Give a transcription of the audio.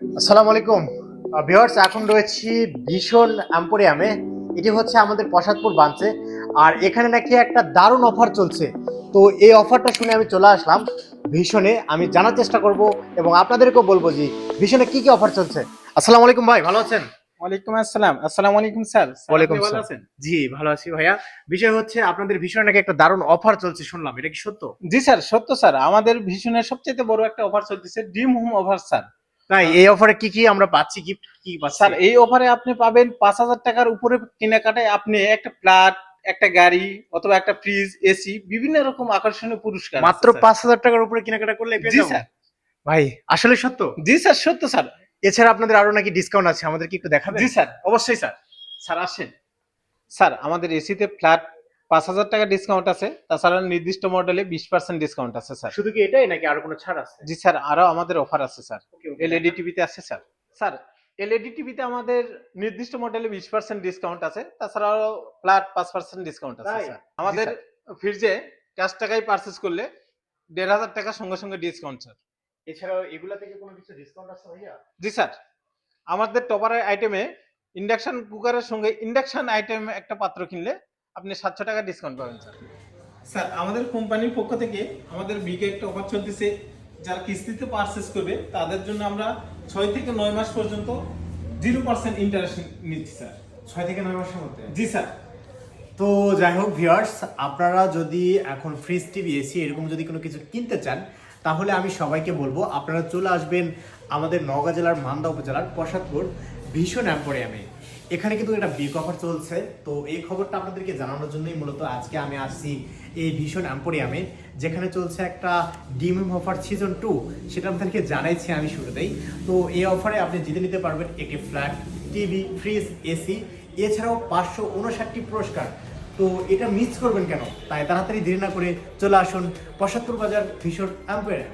আসসালামু আলাইকুম। ভিউয়ার্স এখন রয়েছি ভীষণ অ্যাম্পোরিয়ামে। এটি হচ্ছে আমাদের প্রসাদপুর বাঞ্চে আর এখানে নাকি একটা দারুণ অফার চলছে। তো এই অফারটা শুনে আমি চলে আসলাম ভীষণে। আমি জানার চেষ্টা করব এবং আপনাদেরকেও বলব যে ভীষণে কি কি অফার চলছে। আসসালামু আলাইকুম ভাই ভালো আছেন? ওয়ালাইকুম আসসালাম। আসসালামু আলাইকুম স্যার। স্যার, ওয়ালাইকুম ভালো আছেন? জি ভালো আছি ভাইয়া। বিষয় হচ্ছে আপনাদের ভীষণে নাকি একটা দারুণ অফার চলছে শুনলাম। এটা কি সত্য? জি স্যার সত্য স্যার। আমাদের ভীষণের সবচেয়ে বড় একটা অফার চলতেছে ড্রিম হোম অফার স্যার। তাই এই অফারে কি কি আমরা পাচ্ছি গিফট কি স্যার এই অফারে আপনি পাবেন পাঁচ হাজার টাকার উপরে কেনাকাটায় আপনি একটা ফ্ল্যাট একটা গাড়ি অথবা একটা ফ্রিজ এসি বিভিন্ন রকম আকর্ষণীয় পুরস্কার মাত্র পাঁচ হাজার টাকার উপরে কেনাকাটা করলে জি স্যার। ভাই আসলে সত্য? জি স্যার সত্য স্যার। এছাড়া আপনাদের আরও নাকি ডিসকাউন্ট আছে আমাদের কি একটু দেখাবেন? জি স্যার অবশ্যই স্যার। স্যার আসেন। স্যার আমাদের এসিতে ফ্ল্যাট পাঁচ হাজার টাকা ডিসকাউন্ট আছে। তাছাড়া নির্দিষ্ট মডেলে বিশ পার্সেন্ট ডিসকাউন্ট আছে স্যার শুধু কি এটাই নাকি আরও কোনো ছাড় আছে? জি স্যার আরও আমাদের অফার আছে স্যার. এলইডি টিভিতে আছে স্যার স্যার এলইডি টিভিতে আমাদের নির্দিষ্ট মডেলে বিশ পার্সেন্ট ডিসকাউন্ট আছে। তাছাড়াও ফ্ল্যাট পাঁচ পার্সেন্ট ডিসকাউন্ট আছে? স্যার আমাদের ফ্রিজে ক্যাশ টাকায় পারচেস করলে দেড় হাজার টাকা সঙ্গে সঙ্গে ডিসকাউন্ট স্যার এছাড়াও এগুলা থেকে কোনো কিছু ডিসকাউন্ট আছে ভাইয়া? জি স্যার আমাদের টপারের আইটেমে ইন্ডাকশন কুকারের সঙ্গে ইন্ডাকশন আইটেম একটা পাত্র কিনলে আপনি সাতশো টাকা ডিসকাউন্ট পাবেন স্যার স্যার আমাদের কোম্পানির পক্ষ থেকে আমাদের বিগে একটা অফার চলতেছে যারা কিস্তিতে পারচেস করবে তাদের জন্য আমরা ছয় থেকে নয় মাস পর্যন্ত জিরো পার্সেন্ট ইন্টারেস্ট নিচ্ছি স্যার। ছয় থেকে নয় মাসের মধ্যে? জি স্যার। তো যাই হোক ভিউয়ার্স আপনারা যদি এখন ফ্রিজ টিভি এসি এরকম যদি কোনো কিছু কিনতে চান তাহলে আমি সবাইকে বলব আপনারা চলে আসবেন আমাদের নওগাঁ জেলার মান্দা উপজেলার প্রসাদপুর ভীষণ অ্যাম্পোরিয়ামে। এখানে কিন্তু একটা বিগ অফার চলছে। তো এই খবরটা আপনাদেরকে জানানোর জন্যই মূলত আজকে আমি আসছি এই ভীষণ অ্যাম্পোরিয়ামে, যেখানে চলছে একটা ডিমিম অফার সিজন টু সেটা আপনাদেরকে জানাইছি আমি শুরুতেই। তো এই অফারে আপনি জিতে নিতে পারবেন একটি ফ্ল্যাট টিভি ফ্রিজ এসি এছাড়াও পাঁচশো উনষাটটি পুরস্কার। তো এটা মিস করবেন কেন? তাই তাড়াতাড়ি দেরি না করে চলে আসুন পঁচাত্তর বাজার ভীষণ অ্যাম্পেয়ার